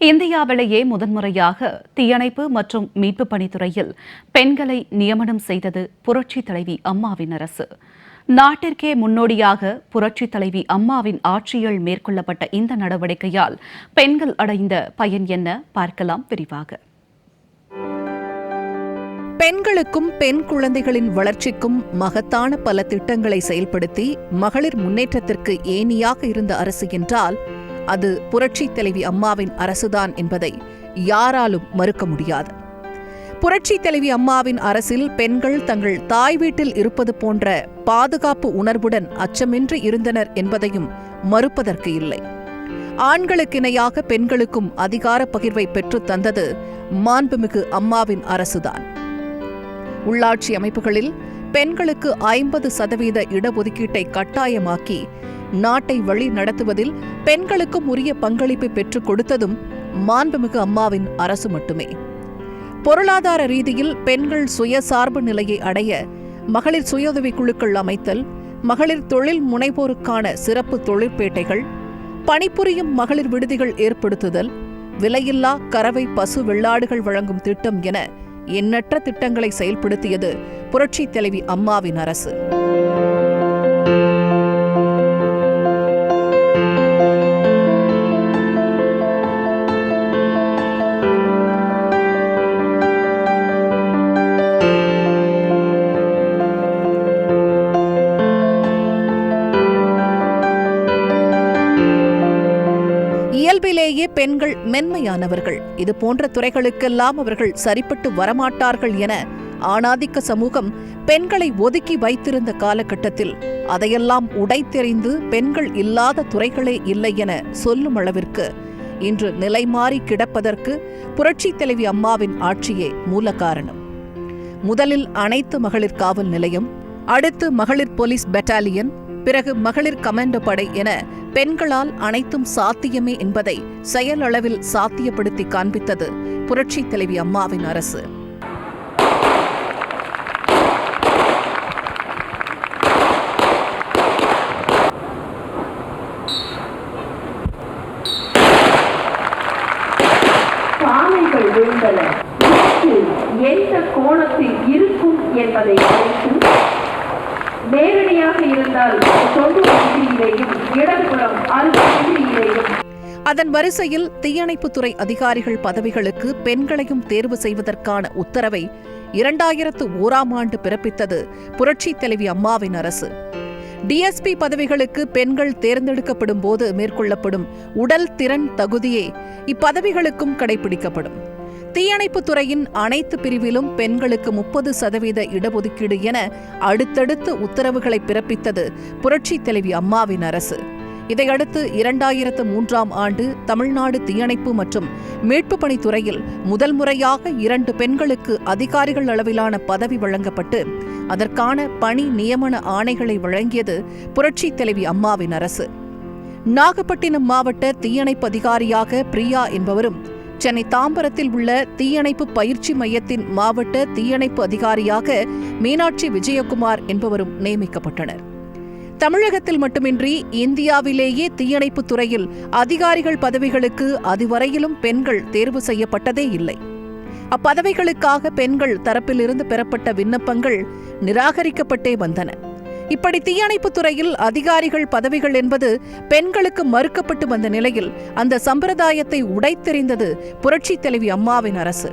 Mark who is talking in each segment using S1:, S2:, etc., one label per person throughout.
S1: இந்தியாவிலேயே முதன்முறையாக தீயணைப்பு மற்றும் மீட்பு பணித்துறையில் பெண்களை நியமனம் செய்தது புரட்சி தலைவி அம்மாவின் அரசு. நாட்டிற்கே முன்னோடியாக புரட்சி தலைவி அம்மாவின் ஆட்சியில் மேற்கொள்ளப்பட்ட இந்த நடவடிக்கையால் பெண்கள் அடைந்த பயன் என்ன? பார்க்கலாம் விரிவாக.
S2: பெண்களுக்கும் பெண் குழந்தைகளின் வளர்ச்சிக்கும் மகத்தான பல திட்டங்களை செயல்படுத்தி மகளிர் முன்னேற்றத்திற்கு ஏணியாக இருந்த அரசு என்றால் அது புரட்சி தலைவி அம்மாவின் அரசுதான் என்பதை யாராலும் மறுக்க முடியாது. புரட்சி தலைவி அம்மாவின் அரசில் பெண்கள் தங்கள் தாய் வீட்டில் இருப்பது போன்ற பாதுகாப்பு உணர்வுடன் அச்சமின்றி இருந்தனர் என்பதையும் மறுப்பதற்கு இல்லை. ஆண்களுக்கிணையாக பெண்களுக்கும் அதிகார பகிர்வை பெற்றுத் தந்தது மாண்புமிகு அம்மாவின் அரசுதான். உள்ளாட்சி அமைப்புகளில் பெண்களுக்கு ஐம்பது சதவீத இடஒதுக்கீட்டை கட்டாயமாக்கி நாட்டை வழி நடத்துவதில் பெண்களுக்கும் உரிய பங்களிப்பை பெற்றுக் கொடுத்ததும் மாண்புமிகு அம்மாவின் அரசு மட்டுமே. பொருளாதார ரீதியில் பெண்கள் சுயசார்பு நிலையை அடைய மகளிர் சுயஉதவி குழுக்கள் அமைத்தல் மகளிர் தொழில் முனைவோருக்கான சிறப்பு தொழிற்பேட்டைகள் பணிபுரியும் மகளிர் விடுதிகள் ஏற்படுத்துதல் விலையில்லா கறவை பசு வெள்ளாடுகள் வழங்கும் திட்டம் என எண்ணற்ற திட்டங்களை செயல்படுத்தியது புரட்சி தலைவி அம்மாவின் அரசு. இயல்பிலேயே பெண்கள் மென்மையானவர்கள். இது போன்ற துறைகளுக்கெல்லாம் அவர்கள் சரிப்பட்டு வரமாட்டார்கள் என ஆணாதிக்க சமூகம் பெண்களை ஒதுக்கி வைத்திருந்த காலகட்டத்தில் அதையெல்லாம் உடைத்தெறிந்து பெண்கள் இல்லாத துறைகளே இல்லை என சொல்லும் அளவிற்கு இன்று நிலை மாறி கிடப்பதற்கு புரட்சி தலைவி அம்மாவின் ஆட்சியே மூல காரணம். முதலில் அனைத்து மகளிர் காவல் நிலையம் அடுத்து மகளிர் போலீஸ் பெட்டாலியன் பிறகு மகளிர் கமாண்டோ படை என பெண்களால் அனைத்தும் சாத்தியமே என்பதை செயலளவில் சாத்தியப்படுத்தி காண்பித்தது புரட்சி தலைவி அம்மாவின் அரசு.
S3: எந்த கோணத்தில் இருக்கும் என்பதை அறிந்து நேரடியாக இருந்தால் தொண்ணூறு டிகிரியிலேயும் இடதுபுறம்
S2: அதன் வரிசையில் தீயணைப்புத்துறை அதிகாரிகள் பதவிகளுக்கு பெண்களையும் தேர்வு செய்வதற்கான உத்தரவை இரண்டாயிரத்து ஓராம் ஆண்டு பிறப்பித்தது புரட்சி தலைவி அம்மாவின் அரசு. டிஎஸ்பி பதவிகளுக்கு பெண்கள் தேர்ந்தெடுக்கப்படும் போது மேற்கொள்ளப்படும் உடல் திறன் தகுதியே இப்பதவிகளுக்கும் கடைபிடிக்கப்படும். தீயணைப்புத் துறையின் அனைத்து பிரிவிலும் பெண்களுக்கு முப்பது சதவீத இடஒதுக்கீடு என அடுத்தடுத்து உத்தரவுகளை பிறப்பித்தது புரட்சி தலைவி அம்மாவின் அரசு. இதையடுத்து இரண்டாயிரத்து மூன்றாம் ஆண்டு தமிழ்நாடு தீயணைப்பு மற்றும் மீட்புப் பணித்துறையில் முதல் முறையாக இரண்டு பெண்களுக்கு அதிகாரிகள் அளவிலான பதவி வழங்கப்பட்டு அதற்கான பணி நியமன ஆணைகளை வழங்கியது புரட்சி தலைவி அம்மாவின் அரசு. நாகப்பட்டினம் மாவட்ட தீயணைப்பு அதிகாரியாக பிரியா என்பவரும் சென்னை தாம்பரத்தில் உள்ள தீயணைப்பு பயிற்சி மையத்தின் மாவட்ட தீயணைப்பு அதிகாரியாக மீனாட்சி விஜயகுமார் என்பவரும் நியமிக்கப்பட்டனர். தமிழகத்தில் மட்டுமின்றி இந்தியாவிலேயே தீயணைப்புத் துறையில் அதிகாரிகள் பதவிகளுக்கு அதுவரையிலும் பெண்கள் தேர்வு செய்யப்பட்டதே இல்லை. அப்பதவிகளுக்காக பெண்கள் தரப்பிலிருந்து பெறப்பட்ட விண்ணப்பங்கள் நிராகரிக்கப்பட்டே வந்தன. இப்படி தீயணைப்புத் துறையில் அதிகாரிகள் பதவிகள் என்பது பெண்களுக்கு மறுக்கப்பட்டு வந்த நிலையில் அந்த சம்பிரதாயத்தை உடைத்தெறிந்தது புரட்சி தலைவி அம்மாவின் அரசு.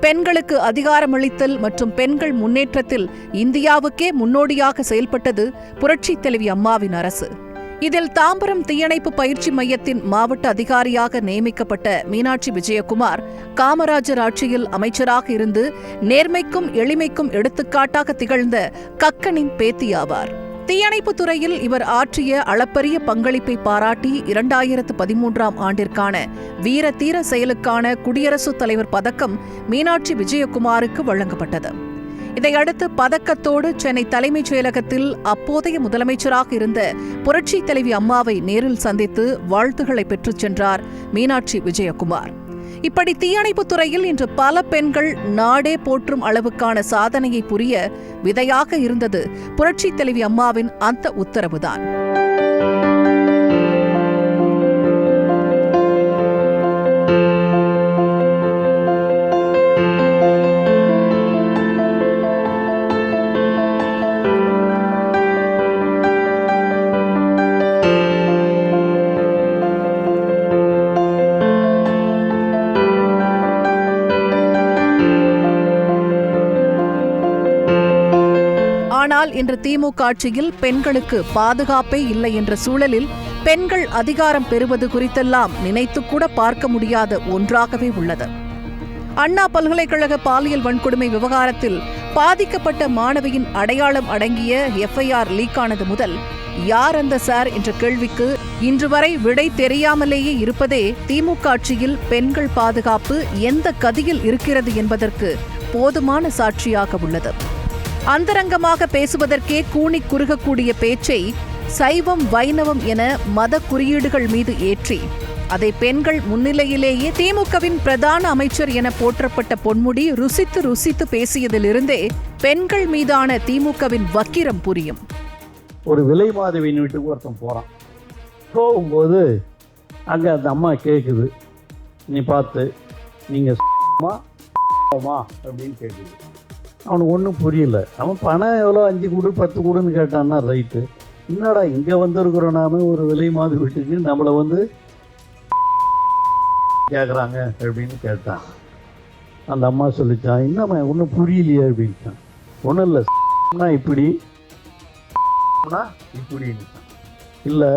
S2: பெண்களுக்கு அதிகாரமளித்தல் மற்றும் பெண்கள் முன்னேற்றத்தில் இந்தியாவுக்கே முன்னோடியாக செயல்பட்டது புரட்சி தலைவி அம்மாவின் அரசு. இதில் தாம்பரம் தீயணைப்பு பயிற்சி மையத்தின் மாவட்ட அதிகாரியாக நியமிக்கப்பட்ட மீனாட்சி விஜயகுமார் காமராஜர் ஆட்சியில் அமைச்சராக இருந்து நேர்மைக்கும் எளிமைக்கும் எடுத்துக்காட்டாக திகழ்ந்த கக்கனின் பேத்தியாவார். தீயணைப்புத் துறையில் இவர் ஆற்றிய அளப்பரிய பங்களிப்பை பாராட்டி இரண்டாயிரத்து பதிமூன்றாம் ஆண்டிற்கான வீர தீர செயலுக்கான குடியரசுத் தலைவர் பதக்கம் மீனாட்சி விஜயகுமாருக்கு வழங்கப்பட்டது. இதையடுத்து பதக்கத்தோடு சென்னை தலைமைச் செயலகத்தில் அப்போதைய முதலமைச்சராக இருந்த புரட்சி தலைவி அம்மாவை நேரில் சந்தித்து வாழ்த்துக்களை பெற்றுச் சென்றார் மீனாட்சி விஜயகுமார். இப்படி தீயணைப்புத் துறையில் இன்று பல பெண்கள் நாடே போற்றும் அளவுக்கான சாதனையை புரிய விதையாக இருந்தது புரட்சி தலைவி அம்மாவின் அந்த உத்தரவுதான். ஆனால் இன்று திமுக ஆட்சியில் பெண்களுக்கு பாதுகாப்பே இல்லை என்ற சூழலில் பெண்கள் அதிகாரம் பெறுவது குறித்தெல்லாம் நினைத்துக்கூட பார்க்க முடியாத ஒன்றாகவே உள்ளது. அண்ணா பல்கலைக்கழக பாலியல் வன்கொடுமை விவகாரத்தில் பாதிக்கப்பட்ட மாணவியின் அடையாளம் அடங்கிய எஃப்ஐஆர் லீக்கானது முதல் யார் அந்த சார் என்ற கேள்விக்கு இன்று வரை விடை தெரியாமலேயே இருப்பதே திமுக ஆட்சியில் பெண்கள் பாதுகாப்பு எந்த கதியில் இருக்கிறது என்பதற்கு போதுமான சாட்சியாக உள்ளது. அந்தரங்கமாக பேசுவதற்கே கூணி குறுகக்கூடிய பேச்சை சைவம் வைணவம் என மத குறியீடுகள் மீது ஏற்றி அதை பெண்கள் முன்னிலையிலேயே திமுகவின் பிரதான அமைச்சர் என போற்றப்பட்ட பொன்முடி ருசித்து ருசித்து பேசியதிலிருந்தே பெண்கள் மீதான திமுகவின் வக்கிரம் புரியும்.
S4: ஒரு விலை மாதவியின் வீட்டுக்கு ஒருத்தன் போகிறான் போகும்போது அங்கே அந்த அம்மா கேட்குது நீ பார்த்து நீங்கள் அப்படின்னு கேட்குது அவனுக்கு ஒன்றும் புரியல. அவன் பணம் எவ்வளோ அஞ்சு கூடு பத்து கூடுன்னு கேட்டான்னா ரைட்டு என்னடா இங்கே வந்திருக்கிறோம் நாம? ஒரு விலை மாதிரி வீட்டுக்கு நம்மளை வந்து கேட்குறாங்க அப்படின்னு கேட்டான். அந்த அம்மா சொல்லிச்சான் என்னம்மா ஒன்றும் புரியலையே அப்படின்ட்டான். ஒன்றும் இல்லைனா இப்படி னா இப்படின்னு இல்லை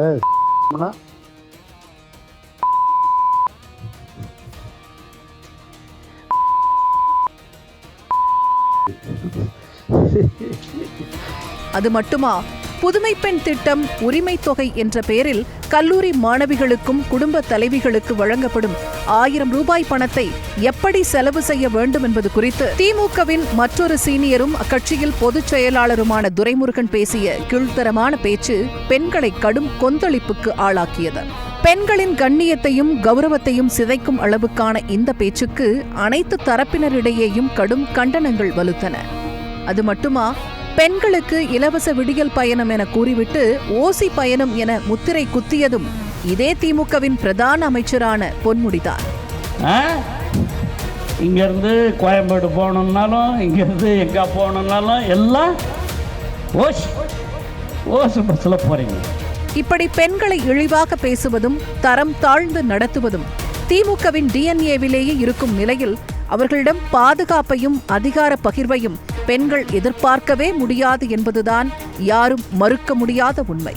S2: அது மட்டுமா? புதுமை பெண் திட்டம் உரிமை தொகை என்ற பெயரில் கல்லூரி மாணவிகளுக்கும் குடும்ப தலைவிகளுக்கு வழங்கப்படும் ஆயிரம் ரூபாய் பணத்தை எப்படி செலவு செய்ய வேண்டும் என்பது குறித்து திமுகவின் மற்றொரு சீனியரும் அக்கட்சியில் பொதுச் செயலாளருமான துரைமுருகன் பேசிய கீழ்த்தரமான பேச்சு பெண்களை கடும் கொந்தளிப்புக்கு ஆளாக்கியது. பெண்களின் கண்ணியத்தையும் கௌரவத்தையும் சிதைக்கும் அளவுக்கான இந்த பேச்சுக்கு அனைத்து தரப்பினரிடையேயும் கடும் கண்டனங்கள் வலுத்தன. அது மட்டுமா பெண்களுக்கு இலவச விடியல் பயணம் என கூறிவிட்டு ஓசி பயணம் என முத்திரை குத்தியதும் இதே திமுகவின் பிரதான அமைச்சரான பொன்முடிதான்.
S4: ஆ? இங்கேருந்து கோயம்பேடு போகணுன்னாலும் இங்கேருந்து எங்கே போகணுன்னாலும் எல்லாம் ஓஸ் ஓசு பஸ்ஸில் போகிறீங்க
S2: இப்படி பெண்களை இழிவாக பேசுவதும் தரம் தாழ்ந்து நடத்துவதும் திமுகவின் டிஎன்ஏவிலேயே இருக்கும் நிலையில் அவர்களிடம் பாதுகாப்பையும் அதிகார பகிர்வையும் பெண்கள் எதிர்பார்க்கவே முடியாது என்பதுதான் யாரும் மறுக்க முடியாத உண்மை.